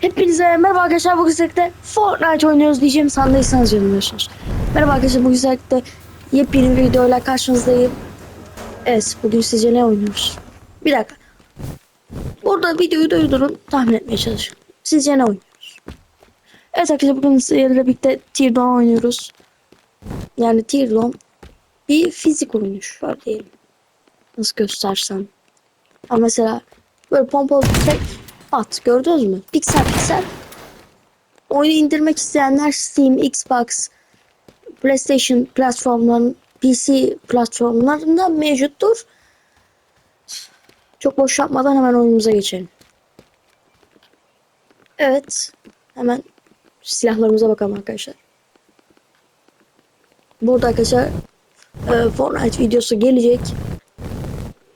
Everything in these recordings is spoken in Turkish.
Hepinize merhaba arkadaşlar bugün sizlerle Fortnite oynuyoruz diyeceğim sandıysanız yorumluyorsunuz. Merhaba arkadaşlar bugün sizlerle yepyeni bir videoyla karşınızdayım. Evet bugün sizce ne oynuyoruz? Bir dakika. Burada videoyu durdurun tahmin etmeye çalışın. Sizce ne oynuyoruz? Evet arkadaşlar bugün sizlerle birlikte Tier Dawn oynuyoruz. Yani Tier Dawn bir fizik oyunu var diyelim. Nasıl göstersem. Ama mesela böyle pompalı tüfek at gördünüz mü? Piksel piksel. Oyunu indirmek isteyenler Steam, Xbox, PlayStation platformların PC platformlarında mevcuttur. Çok boş yapmadan hemen oyunumuza geçelim. Evet. Hemen silahlarımıza bakalım arkadaşlar. Burada arkadaşlar e, Fortnite videosu gelecek.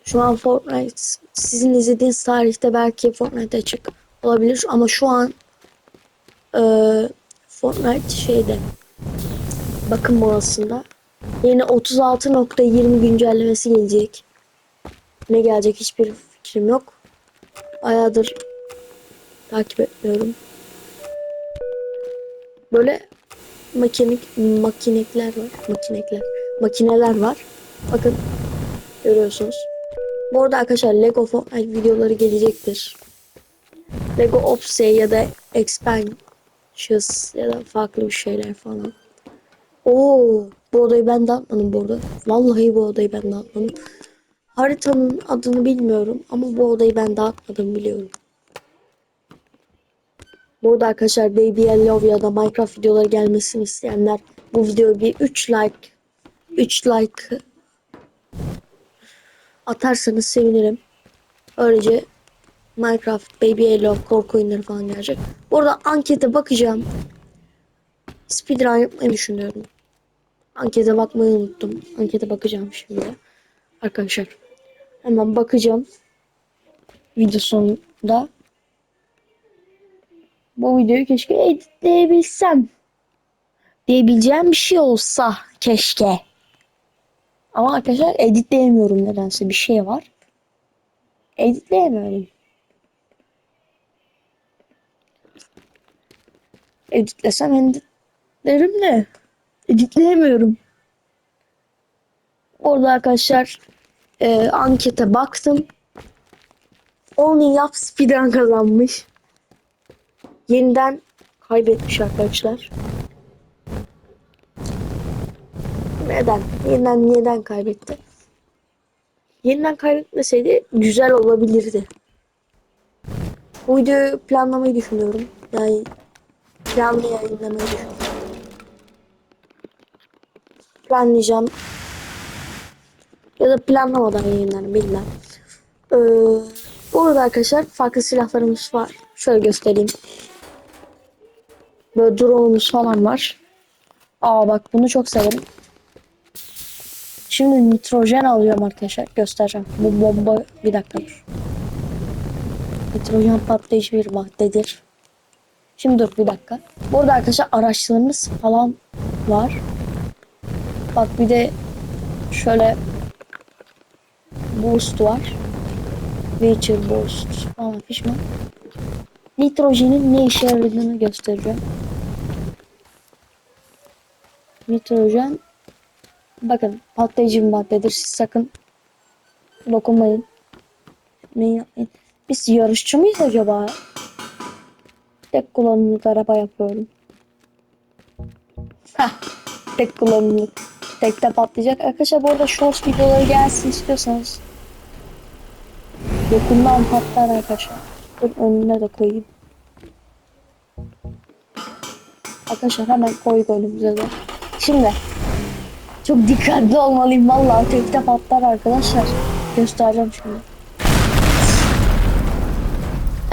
Şu an Fortnite sizin izlediğiniz tarihte belki Fortnite açık olabilir ama şu an e, Fortnite şeyde bakım molasında yeni 36.20 güncellemesi gelecek. Ne gelecek hiçbir fikrim yok. Bayağıdır takip etmiyorum. Böyle makinik makinekler var. Makinekler. Makineler var. Bakın görüyorsunuz. Bu arada arkadaşlar Lego Fortnite videoları gelecektir. Lego Opsey ya da Expansions ya da farklı bir şeyler falan. Oo, bu odayı ben dağıtmadım bu arada. Vallahi bu odayı ben dağıtmadım. Haritanın adını bilmiyorum ama bu odayı ben dağıtmadım biliyorum. Burada arkadaşlar Baby I Love ya da Minecraft videoları gelmesini isteyenler bu videoyu bir 3 like 3 like atarsanız sevinirim. Böylece Minecraft, Baby Love korku oyunları falan gelecek. Bu arada ankete bakacağım. Speedrun yapmayı düşünüyorum. Ankete bakmayı unuttum. Ankete bakacağım şimdi. Arkadaşlar. Hemen bakacağım. Video sonunda. Bu videoyu keşke editleyebilsem. Diyebileceğim bir şey olsa keşke. Ama arkadaşlar editleyemiyorum nedense bir şey var. Editleyemiyorum. Editlesem editlerim de editleyemiyorum. Orada arkadaşlar e, ankete baktım. Onu yap speedrun kazanmış. Yeniden kaybetmiş arkadaşlar. Neden? Yeniden neden kaybetti? Yeniden kaybetmeseydi güzel olabilirdi. Bu videoyu planlamayı düşünüyorum. Yani planlı yayınlamayı düşünüyorum. Planlayacağım. Ya da planlamadan yayınlarım bilmem. Ee, bu arada arkadaşlar farklı silahlarımız var. Şöyle göstereyim. Böyle drone'umuz falan var. Aa bak bunu çok severim. Şimdi nitrojen alıyorum arkadaşlar. Göstereceğim. Bu bomba bir dakika dur. Nitrojen patlayıcı bir maddedir. Şimdi dur bir dakika. Burada arkadaşlar araçlarımız falan var. Bak bir de şöyle boost var. Nature boost falan pişman. Nitrojenin ne işe yaradığını göstereceğim. Nitrojen Bakın patlayıcı bir maddedir. Siz sakın dokunmayın. Yapmayın. Biz yarışçı mıyız acaba? Tek kullanımlık araba yapıyorum. Heh. Tek kullanımlık. Tekte patlayacak. Arkadaşlar bu arada short videoları gelsin istiyorsanız. Dokundan patlar arkadaşlar. Dur önüne de koyayım. Arkadaşlar hemen koy önümüze de. Şimdi çok dikkatli olmalıyım vallahi tekte patlar arkadaşlar. Göstereceğim şimdi.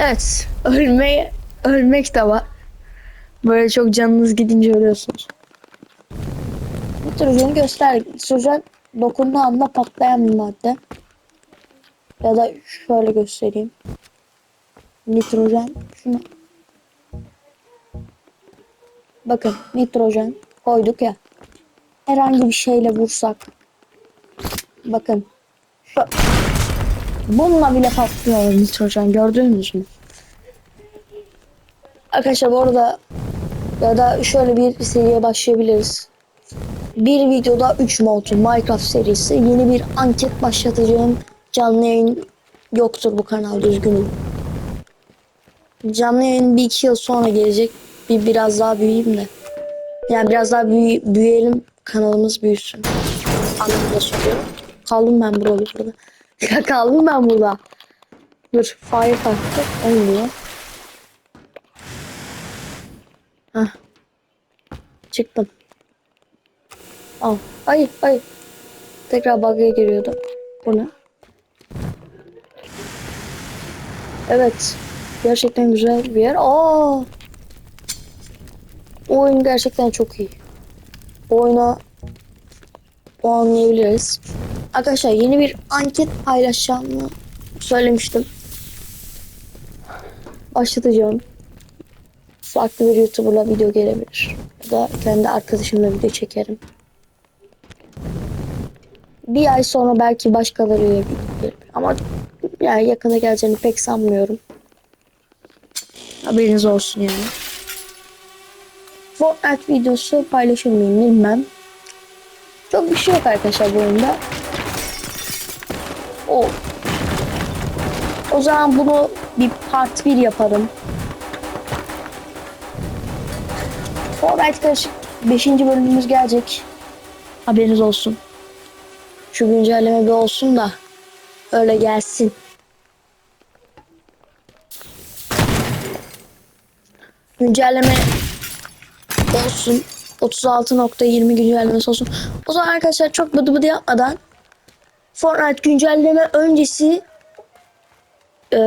Evet, ölmeye ölmek de var. Böyle çok canınız gidince ölüyorsunuz. Nitrojeni göster. Nitrojen dokunduğu anda patlayan bir madde. Ya da şöyle göstereyim. Nitrojen şunu. Bakın nitrojen koyduk ya herhangi bir şeyle vursak. Bakın. Şu, bununla bile patlıyor nitrojen gördünüz mü? Arkadaşlar bu arada ya da şöyle bir seriye başlayabiliriz. Bir videoda 3 mod Minecraft serisi. Yeni bir anket başlatacağım. Canlı yayın yoktur bu kanalda üzgünüm. Canlı yayın bir iki yıl sonra gelecek. Bir biraz daha büyüyeyim de. Yani biraz daha büyü- büyüyelim kanalımız büyüsün. Anlamda söylüyorum. Kaldım ben burada burada. Ya kaldım ben burada. Dur fire kalktı. Olmuyor. Hah. Çıktım. Al. Ay ay. Tekrar bug'a giriyordu. Bu ne? Evet. Gerçekten güzel bir yer. Aa! Oyun gerçekten çok iyi. Oyuna puanlayabiliriz. Arkadaşlar yeni bir anket paylaşacağımı söylemiştim. Başlatacağım. Farklı bir YouTuber'la video gelebilir. Ya da kendi arkadaşımla video çekerim. Bir ay sonra belki video gelebilir. Ama yani yakına geleceğini pek sanmıyorum. Haberiniz olsun yani. Fortnite videosu paylaşır mıyım bilmem. Çok bir şey yok arkadaşlar bu oyunda. O. O zaman bunu bir part 1 yaparım. Fortnite karışık 5. bölümümüz gelecek. Haberiniz olsun. Şu güncelleme bir olsun da öyle gelsin. Güncelleme olsun. 36.20 güncellemesi olsun. O zaman arkadaşlar çok bıdı bıdı yapmadan Fortnite güncelleme öncesi eee,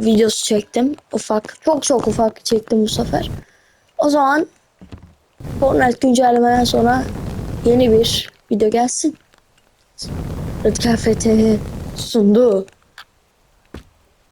videosu çektim. Ufak. Çok çok ufak çektim bu sefer. O zaman Fortnite güncellemeden sonra yeni bir video gelsin. Radikal FT sundu.